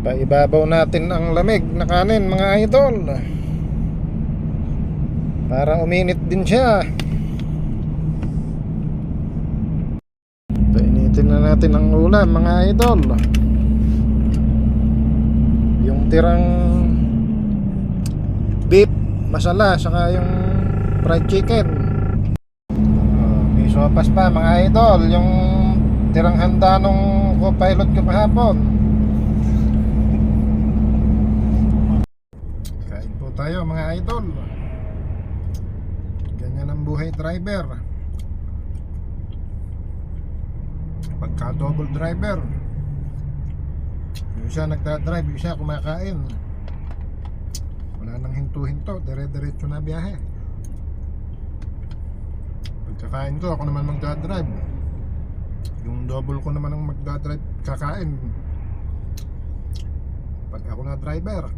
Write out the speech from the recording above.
Paibabaw natin ang lamig na kanin mga idol. Para uminit din siya. Painitin na natin ang ulam mga idol. Yung tirang beef masala saka yung fried chicken. Oh, may sopas pa mga idol. Yung tirang handa nung co-pilot ko kahapon. Tayo mga idol. Ganyan ang buhay driver. Pagka double driver. Yung isa nagdadrive, yung isa kumakain. Wala nang hinto-hinto, dire-diretso na biyahe. Pagkakain ko, ako naman magdadrive. Yung double ko naman ang magdadrive, kakain. Pag ako na driver,